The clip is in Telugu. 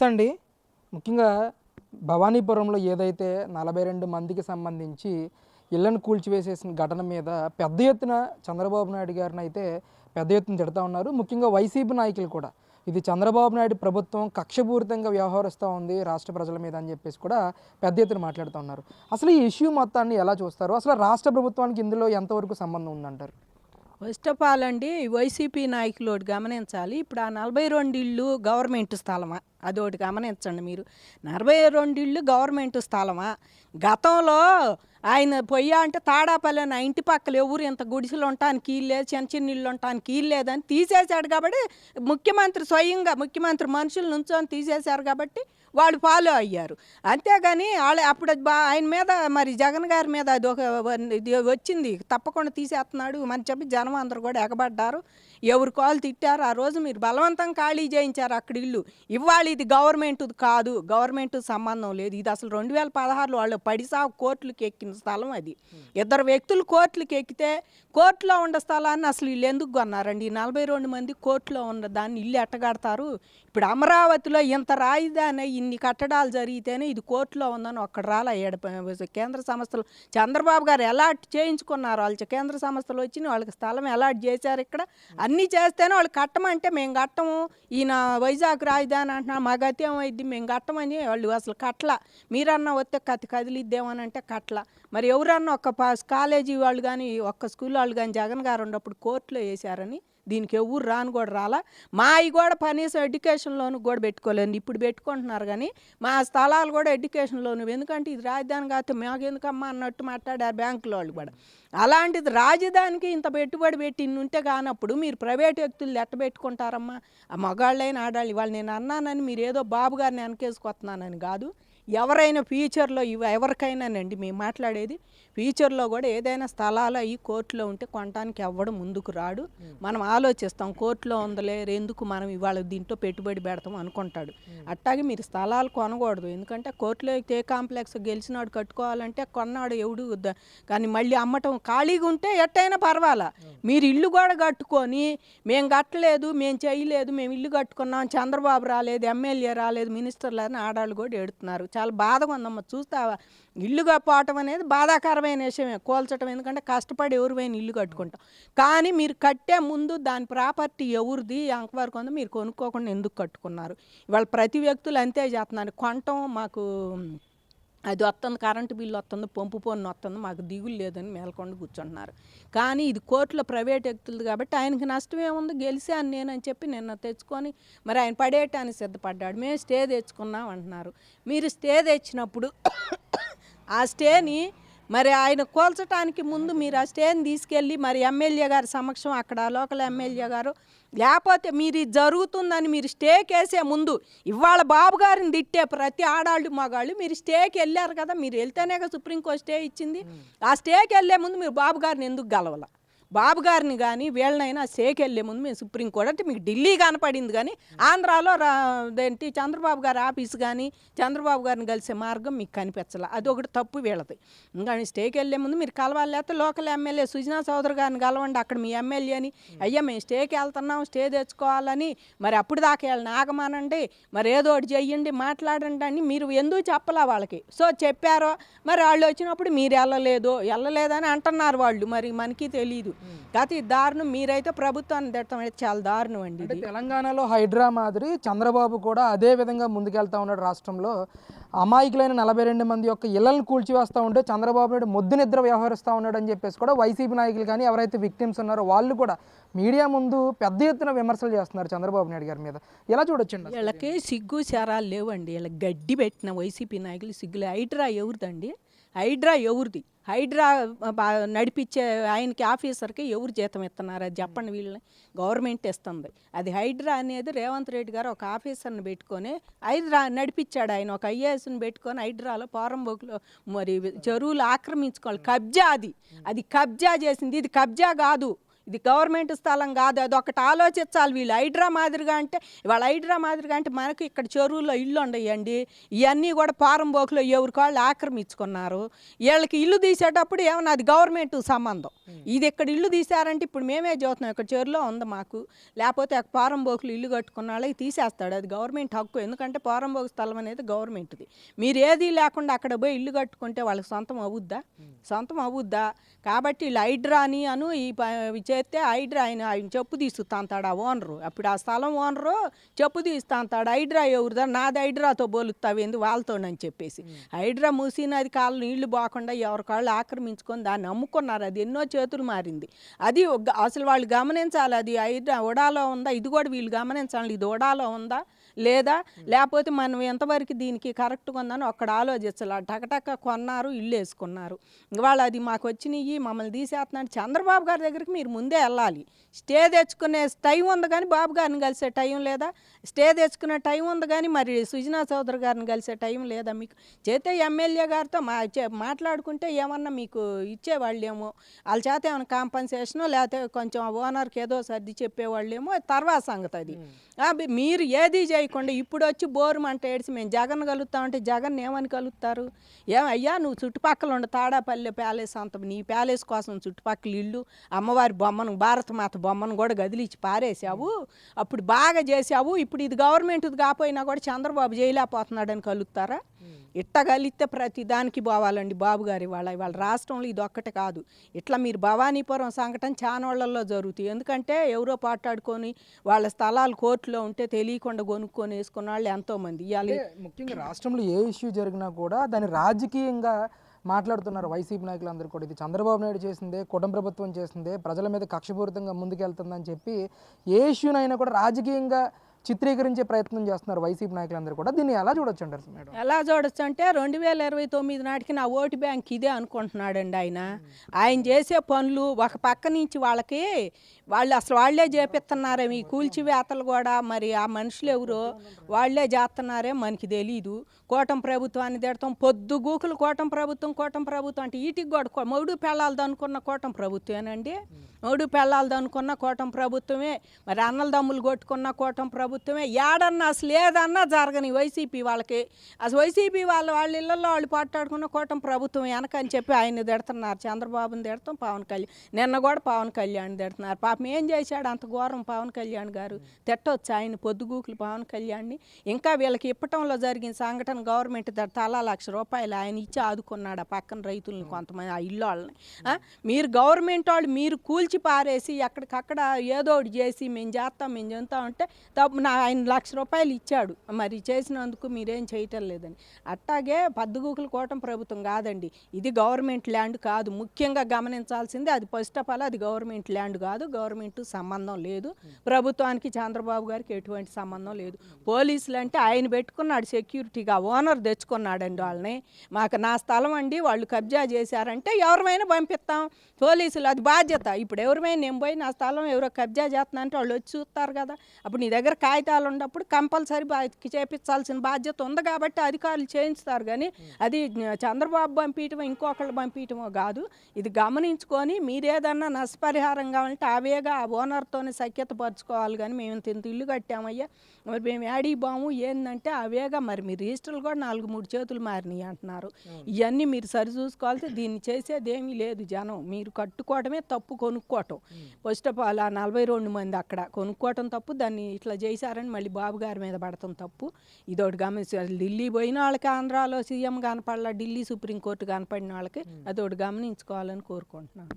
నమస్తే అండి ముఖ్యంగా భవానీపురంలో ఏదైతే నలభై రెండు మందికి సంబంధించి ఇళ్ళను కూల్చివేసేసిన ఘటన మీద పెద్ద ఎత్తున చంద్రబాబు నాయుడు గారిని అయితే పెద్ద ఎత్తున తిడతా ఉన్నారు. ముఖ్యంగా వైసీపీ నాయకులు కూడా. ఇది చంద్రబాబు నాయుడు ప్రభుత్వం కక్షపూరితంగా వ్యవహరిస్తూ ఉంది రాష్ట్ర ప్రజల మీద అని చెప్పేసి కూడా పెద్ద ఎత్తున మాట్లాడుతూ ఉన్నారు. అసలు ఈ ఇష్యూ మొత్తాన్ని ఎలా చూస్తారు? అసలు రాష్ట్ర ప్రభుత్వానికి ఇందులో ఎంతవరకు సంబంధం ఉందంటారు? ఫస్ట్ ఆఫ్ ఆల్ అండి వైసీపీ నాయకులు ఒకటి గమనించాలి. ఇప్పుడు ఆ నలభై రెండు ఇళ్ళు గవర్నమెంట్ స్థలమా? అదొకటి గమనించండి మీరు. నలభై రెండు ఇళ్ళు గవర్నమెంట్ స్థలమా? గతంలో ఆయన పొయ్యా అంటే తాడాపల్లి నా ఇంటి పక్కల ఎవరు ఇంత గుడిసెలు ఉండటానికి లేదు చిన్న చిన్న ఇల్లు ఉండటానికి లేదని తీసేశాడు కాబట్టి ముఖ్యమంత్రి స్వయంగా ముఖ్యమంత్రి మనుషులు నుంచొని తీసేశారు కాబట్టి వాళ్ళు ఫాలో అయ్యారు. అంతేగాని వాళ్ళ అప్పుడు బా ఆయన మీద మరి జగన్ గారి మీద అది ఒక ఇది వచ్చింది తప్పకుండా తీసేస్తున్నాడు మన చెప్పి జనం అందరూ కూడా ఎగబడ్డారు. ఎవరు కాలు తిట్టారు ఆ రోజు మీరు బలవంతం ఖాళీ చేయించారు అక్కడ ఇల్లు. ఇవాళ ఇది గవర్నమెంట్ కాదు గవర్నమెంట్ సంబంధం లేదు. ఇది అసలు రెండు వేల పదహారులో వాళ్ళు పడిసా కోర్టులకు ఎక్కిన స్థలం అది. ఇద్దరు వ్యక్తులు కోర్టులకు ఎక్కితే కోర్టులో ఉన్న స్థలాన్ని అసలు వీళ్ళు ఎందుకు కొన్నారండి? ఈ నలభై రెండు మంది కోర్టులో ఉన్న దాన్ని ఇల్లు ఎట్టగడతారు? ఇప్పుడు అమరావతిలో ఇంత రాయిదాని ఇన్ని కట్టడాలు జరిగితేనే ఇది కోర్టులో ఉందని ఒక్కడ రాలా. ఏడు కేంద్ర సంస్థలు చంద్రబాబు గారు అలాట్ చేయించుకున్నారు. వాళ్ళు కేంద్ర సంస్థలు వచ్చి వాళ్ళకి స్థలం అలాట్ చేశారు ఇక్కడ. అన్నీ చేస్తేనే వాళ్ళు కట్టమంటే మేము కట్టము. ఈయన వైజాగ్ రాజధాని అంటున్నా మా గతి ఏమైంది మేము కట్టమని వాళ్ళు అసలు కట్ల మీరన్నా వస్తే కతి కదిలిద్దేమని అంటే కట్ల మరి ఎవరన్నా ఒక్క కాలేజీ వాళ్ళు కానీ ఒక్క స్కూల్ వాళ్ళు కానీ జగన్ గారు ఉన్నప్పుడు కోర్టులో వేశారని దీనికి ఎవరు రాను కూడా రాలా. మా అవి కూడా కనీసం ఎడ్యుకేషన్ లోన్ కూడా పెట్టుకోలేదు ఇప్పుడు పెట్టుకుంటున్నారు కానీ మా స్థలాలు కూడా ఎడ్యుకేషన్ లోన్. ఎందుకంటే ఇది రాజధాని కాకపోతే మాకు ఎందుకమ్మా అన్నట్టు మాట్లాడారు బ్యాంకుల వాళ్ళు కూడా. అలాంటిది రాజధానికి ఇంత పెట్టుబడి పెట్టి ఉంటే కానప్పుడు మీరు ప్రైవేట్ వ్యక్తులు ఎట్ట పెట్టుకుంటారమ్మా. ఆ మగాళ్ళైన ఆడాళ్ళు. ఇవాళ నేను అన్నానని మీరు ఏదో బాబు గారిని వెనకేసుకొస్తున్నానని కాదు. ఎవరైనా ఫ్యూచర్లో ఇవి ఎవరికైనానండి మేము మాట్లాడేది ఫ్యూచర్లో కూడా ఏదైనా స్థలాలు అవి కోర్టులో ఉంటే కొనడానికి ఎవ్వడం ముందుకు రాడు. మనం ఆలోచిస్తాం కోర్టులో ఉందలే ఎందుకు మనం ఇవాళ దీంట్లో పెట్టుబడి పెడతాం అనుకుంటాడు. అట్టాగే మీరు స్థలాలు కొనకూడదు. ఎందుకంటే కోర్టులో ఏ కాంప్లెక్స్ గెలిచినాడు కట్టుకోవాలంటే కొన్నాడు ఎవడు కానీ మళ్ళీ అమ్మటం ఖాళీగా ఉంటే ఎట్టయినా పర్వాలా. మీరు ఇల్లు కూడా కట్టుకొని మేము కట్టలేదు మేము చేయలేదు మేము ఇల్లు కట్టుకున్నాం చంద్రబాబు రాలేదు ఎమ్మెల్యే రాలేదు మినిస్టర్లు అని ఆడాళ్ళు కూడా ఎడుతున్నారు చాలా బాధగా ఉందమ్మ. చూస్తావా? ఇల్లుగా పోవటం అనేది బాధాకరమైన విషయమే కోల్చటం. ఎందుకంటే కష్టపడి ఎవరివైనా ఇల్లు కట్టుకుంటాం. కానీ మీరు కట్టే ముందు దాని ప్రాపర్టీ ఎవరిది అంతవరకు ఉందో మీరు కొనుక్కోకుండా ఎందుకు కట్టుకున్నారు? ఇవాళ ప్రతి వ్యక్తులు అంతే చేస్తున్నారు. కొనటం మాకు అది వస్తుంది కరెంటు బిల్లు వస్తుంది పంపు పన్ను వస్తుంది మాకు దిగులు లేదని మేల్కొండ కూర్చుంటున్నారు. కానీ ఇది కోర్టులో ప్రైవేట్ వ్యక్తులు కాబట్టి ఆయనకి నష్టం ఏముంది? గెలిచాను నేనని చెప్పి నిన్న తెచ్చుకొని మరి ఆయన పడేయటానికి సిద్ధపడ్డాడు. మేము స్టే తెచ్చుకున్నాం అంటున్నారు. మీరు స్టే తెచ్చినప్పుడు ఆ స్టేని మరి ఆయన కోల్చడానికి ముందు మీరు ఆ స్టేని తీసుకెళ్ళి మరి ఎమ్మెల్యే గారి సమక్షం అక్కడ లోకల్ ఎమ్మెల్యే గారు లేకపోతే మీరు ఇది జరుగుతుందని మీరు స్టేకి వేసే ముందు ఇవాళ బాబు గారిని తిట్టే ప్రతి ఆడాళ్ళు మగాళ్ళు మీరు స్టేకి వెళ్ళారు కదా మీరు వెళ్తేనే కదా సుప్రీంకోర్టు స్టే ఇచ్చింది. ఆ స్టేకి వెళ్ళే ముందు మీరు బాబు గారిని ఎందుకు గలవాల? బాబు గారిని కానీ వీళ్ళనైనా స్టేకి వెళ్ళే ముందు మేము సుప్రీంకోర్టు అంటే మీకు ఢిల్లీ కనపడింది కానీ ఆంధ్రాలో ఏంటి చంద్రబాబు గారి ఆఫీస్ కానీ చంద్రబాబు గారిని కలిసే మార్గం మీకు కనిపించాల. అది ఒకటి తప్పు వీళ్ళది. ఇంకా స్టేకి వెళ్ళే ముందు మీరు కలవాలి లేకపోతే లోకల్ ఎమ్మెల్యే సుజనా చౌదరి గారిని కలవండి అక్కడ మీ ఎమ్మెల్యేని అయ్యా మేము స్టేకి వెళ్తున్నాం స్టే తెచ్చుకోవాలని. మరి అప్పుడు దాకా వెళ్ళిన ఆగమానండి మరి ఏదో ఒకటి చెయ్యండి మాట్లాడండి అని మీరు ఎందుకు చెప్పలా వాళ్ళకి? సో చెప్పారో మరి వాళ్ళు వచ్చినప్పుడు మీరు వెళ్ళలేదు వెళ్ళలేదని అంటున్నారు వాళ్ళు. మరి మనకి తెలియదు కాకపోతే ఈ దారుణం మీరైతే ప్రభుత్వాన్ని తిట్టడం చాలా దారుణం అండి అంటే తెలంగాణలో హైడ్రా మాదిరి చంద్రబాబు కూడా అదే విధంగా ముందుకెళ్తా ఉన్నాడు రాష్ట్రంలో. అమాయకులైన నలభై రెండు మంది యొక్క ఇళ్ళను కూల్చివేస్తూ ఉంటే చంద్రబాబు నాయుడు మొద్దు నిద్ర వ్యవహరిస్తూ ఉన్నాడు అని చెప్పేసి కూడా వైసీపీ నాయకులు కానీ ఎవరైతే విక్టిమ్స్ ఉన్నారో వాళ్ళు కూడా మీడియా ముందు పెద్ద ఎత్తున విమర్శలు చేస్తున్నారు చంద్రబాబు నాయుడు గారి మీద. ఎలా చూడొచ్చండి వీళ్ళకి సిగ్గు శరాలు లేవండి. వీళ్ళకి గడ్డి పెట్టిన వైసీపీ నాయకులు సిగ్గులే. హైడ్రా ఎవరిదండి? హైడ్రా ఎవరిది? హైడ్రా నడిపించే ఆయనకి ఆఫీసర్కి ఎవరు జీతం ఇస్తున్నారు? అది చెప్పండి వీళ్ళని. గవర్నమెంట్ ఇస్తుంది. అది హైడ్రా అనేది రేవంత్ రెడ్డి గారు ఒక ఆఫీసర్ని పెట్టుకొని హైడ్రా నడిపించాడు ఆయన. ఒక ఐఏఎస్ని పెట్టుకొని హైడ్రాలో పోరంబోకులో మరి చెరువులు ఆక్రమించుకోవాలి. కబ్జా అది. అది కబ్జా చేసింది. ఇది కబ్జా కాదు. ఇది గవర్నమెంట్ స్థలం కాదు అది ఒకటి ఆలోచించాలి. వీళ్ళు హైడ్రా మాదిరిగా అంటే వాళ్ళ హైడ్రా మాదిరిగా అంటే మనకు ఇక్కడ చెరువుల్లో ఇల్లు ఉండయండి. ఇవన్నీ కూడా పారంబోకులో ఎవరి కాళ్ళు ఆక్రమించుకున్నారు. వీళ్ళకి ఇల్లు తీసేటప్పుడు ఏమన్నా అది గవర్నమెంట్ సంబంధం. ఇది ఇక్కడ ఇల్లు తీసారంటే ఇప్పుడు మేమే చూస్తున్నాం ఇక్కడ చెరువులో ఉంది మాకు. లేకపోతే పారంబోకులు ఇల్లు కట్టుకున్న వాళ్ళకి తీసేస్తాడు. అది గవర్నమెంట్ హక్కు ఎందుకంటే పారంబోకు స్థలం అనేది గవర్నమెంట్ది. మీరు ఏది లేకుండా అక్కడ పోయి ఇల్లు కట్టుకుంటే వాళ్ళకి సొంతం అవుద్దా? సొంతం అవుద్దా? కాబట్టి వీళ్ళు హైడ్రాని అను ఈ చేస్తే హైడ్రా ఆయన ఆయన చెప్పు తీస్తాంతాడు ఆ ఓనరు అప్పుడు ఆ స్థలం ఓనరు చెప్పు తీస్తాంతాడు హైడ్రా ఎవరిదా నాది హైడ్రాతో బోలుతావేంది వాళ్ళతోనని చెప్పేసి. హైడ్రా మూసినది కాళ్ళు నీళ్ళు పోకుండా ఎవరి కాళ్ళు ఆక్రమించుకొని దాన్ని అమ్ముకున్నారు. అది ఎన్నో చేతులు మారింది. అది అసలు వాళ్ళు గమనించాలి అది హైడ్రా ఉడాలో ఉందా? ఇది కూడా వీళ్ళు గమనించాలి ఇది ఉడాలో ఉందా? లేదా లేకపోతే మనం ఎంతవరకు దీనికి కరెక్ట్గా ఉందని ఒక్కడ ఆలోచించాలి. టకటక కొన్నారు ఇల్లు వేసుకున్నారు. ఇవాళ అది మాకు వచ్చినాయి మమ్మల్ని తీసేస్తున్నాడు చంద్రబాబు గారి దగ్గరికి మీరు ముందే వెళ్ళాలి. స్టే తెచ్చుకునే టైం ఉంది కానీ బాబు గారిని కలిసే టైం లేదా? స్టే తెచ్చుకునే టైం ఉంది కానీ మరి సుజనా చౌదరి గారిని కలిసే టైం లేదా మీకు? చేతే ఎమ్మెల్యే గారితో మా మాట్లాడుకుంటే ఏమన్నా మీకు ఇచ్చేవాళ్ళేమో? వాళ్ళ చేత ఏమైనా కాంపన్సేషనో లేకపోతే కొంచెం ఓనర్కి ఏదో సర్ది చెప్పేవాళ్ళేమో? తర్వాత సంగతి అది. మీరు ఏది చేయకుండా ఇప్పుడు వచ్చి బోరు మంట ఏడిసి మేము జగన్ కలుగుతామంటే జగన్ ఏమని కలుగుతారు ఏమయ్యా నువ్వు చుట్టుపక్కల ఉండ తాడాపల్లె ప్యాలెస్ అంత నీ ప్యాలెస్ కోసం చుట్టుపక్కల ఇల్లు అమ్మవారి బొమ్మను భారతమాత బొమ్మను కూడా గదిలిచ్చి పారేసావు అప్పుడు బాగా చేసావు ఇప్పుడు ఇది గవర్నమెంట్ది కాపోయినా కూడా చంద్రబాబు చేయలేకపోతున్నాడని కలుగుతారా ఇట్టగలిస్తే ప్రతి దానికి పోవాలండి బాబు గారి వాళ్ళ వాళ్ళ రాష్ట్రంలో ఇది ఒక్కటే కాదు. ఇట్లా మీరు భవానీపురం సంఘటన చానోళ్ళలో జరుగుతాయి. ఎందుకంటే ఎవరో పాటాడుకొని వాళ్ళ స్థలాలు కోర్టులో ఉంటే తెలియకుండా కొనుక్కొని వేసుకున్న వాళ్ళు ఎంతోమంది. ఇవాళ ముఖ్యంగా రాష్ట్రంలో ఏ ఇష్యూ జరిగినా కూడా దాన్ని రాజకీయంగా మాట్లాడుతున్నారు వైసీపీ నాయకులందరూ కూడా. ఇది చంద్రబాబు నాయుడు చేసిందే కుటుంబ ప్రభుత్వం చేసిందే ప్రజల మీద కక్షపూరితంగా ముందుకెళ్తుందని చెప్పి ఏ ఇష్యూనైనా కూడా రాజకీయంగా చిత్రీకరించే ప్రయత్నం చేస్తున్నారు వైసీపీ నాయకులందరూ కూడా. దీన్ని ఎలా చూడొచ్చు అంటారు మేడం? ఎలా చూడొచ్చు అంటే రెండు వేల ఇరవై తొమ్మిది నాటికి నా ఓటు బ్యాంక్ ఇదే అనుకుంటున్నాడండి ఆయన. ఆయన చేసే పనులు ఒక పక్క నుంచి వాళ్ళకి వాళ్ళు అసలు వాళ్ళే చేపిస్తున్నారే ఈ కూల్చివేతలు కూడా. మరి ఆ మనుషులు ఎవరో వాళ్ళే చేస్తున్నారే మనకి తెలీదు. కూటమి ప్రభుత్వాన్ని తిడతాం పొద్దు గూకులు కూటమి ప్రభుత్వం కూటమి ప్రభుత్వం అంటే వీటికి కూడా మౌడు పెళ్ళాలది అనుకున్న కూటమి ప్రభుత్వమేనండి. మౌడు పెళ్ళాలది అనుకున్న కూటమి ప్రభుత్వమే. మరి అన్నల దమ్ములు కొట్టుకున్న కూటమి ప్రభుత్వమే. ఏడన్నా అసలు ఏదన్నా జరగని వైసీపీ వాళ్ళకి. అసలు వైసీపీ వాళ్ళ వాళ్ళ ఇళ్ళలో వాళ్ళు పాటాడుకున్న కూటమి ప్రభుత్వం వెనక అని చెప్పి ఆయన తిడుతున్నారు. చంద్రబాబుని తిడతాం పవన్ కళ్యాణ్. నిన్న కూడా పవన్ కళ్యాణ్ తిడుతున్నారు. పాపం ఏం చేశాడు అంత ఘోరం పవన్ కళ్యాణ్ గారు? తిట్టవచ్చు ఆయన పొద్దుగూకులు పవన్ కళ్యాణ్ని? ఇంకా వీళ్ళకి ఇప్పటంలో జరిగిన సంఘటన గవర్నమెంట్ తలా లక్ష రూపాయలు ఆయన ఇచ్చి ఆదుకున్నాడు ఆ పక్కన రైతులను కొంతమంది ఆ ఇల్లు వాళ్ళని మీరు గవర్నమెంట్ వాళ్ళు మీరు కూల్చి పారేసి ఎక్కడికక్కడ ఏదో ఒకటి చేసి మేము చేస్తాం మేము చెందుతాం అంటే తప్పు నా ఆయన లక్ష రూపాయలు ఇచ్చాడు. మరి చేసినందుకు మీరేం చేయటం లేదని. అట్టాగే పద్దుగూకుల కోటం ప్రభుత్వం కాదండి. ఇది గవర్నమెంట్ ల్యాండ్ కాదు. ముఖ్యంగా గమనించాల్సింది అది ఫస్ట్ ఆఫ్ ఆల్ అది గవర్నమెంట్ ల్యాండ్ కాదు. గవర్నమెంట్ సంబంధం లేదు. ప్రభుత్వానికి చంద్రబాబు గారికి ఎటువంటి సంబంధం లేదు. పోలీసులు అంటే ఆయన పెట్టుకున్నాడు సెక్యూరిటీగా. ఓనర్ తెచ్చుకున్నాడండి వాళ్ళని. మాకు నా స్థలం అండి. వాళ్ళు కబ్జా చేశారంటే ఎవరిమైనా పంపిస్తాం. పోలీసులు అది బాధ్యత. ఇప్పుడు ఎవరిమైనా నేను పోయి నా స్థలం ఎవరో కబ్జా చేస్తున్నా అంటే వాళ్ళు వచ్చి చూస్తారు కదా. అప్పుడు నీ దగ్గర కాగితాలు ఉన్నప్పుడు కంపల్సరీ చేపించాల్సిన బాధ్యత ఉంది కాబట్టి అధికారులు చేయించుతారు కానీ అది చంద్రబాబు పంపించడం ఇంకొకళ్ళు పంపించడమో కాదు. ఇది గమనించుకొని మీరేదన్నా నష్టపరిహారం కావాలంటే అవేగా ఆ ఓనర్తోనే సఖ్యత పరచుకోవాలి కానీ మేము ఇంత ఇంత ఇల్లు కట్టామయ్యా. మరి మేము యాడీ బాము ఏంటంటే అవేగా మరి మీ రిజిస్టర్లు కూడా నాలుగు మూడు చేతులు మారినాయి అంటున్నారు. ఇవన్నీ మీరు సరి చూసుకోవాలి దీన్ని చేసేది ఏమీ లేదు జనం. మీరు కట్టుకోవడమే తప్పు కొనుక్కోవటం. ఫస్ట్ ఆఫ్ ఆల్ ఆ నలభై రెండు మంది అక్కడ కొనుక్కోవటం తప్పు. దాన్ని ఇట్లా చేశారని మళ్ళీ బాబు గారి మీద పడటం తప్పు. ఇదొకటి గమనించి ఢిల్లీ పోయిన వాళ్ళకి ఆంధ్రాలో సీఎం కనపడాల ఢిల్లీ సుప్రీంకోర్టు కనపడిన వాళ్ళకి అదొకటి గమనించుకోవాలని కోరుకుంటున్నాను.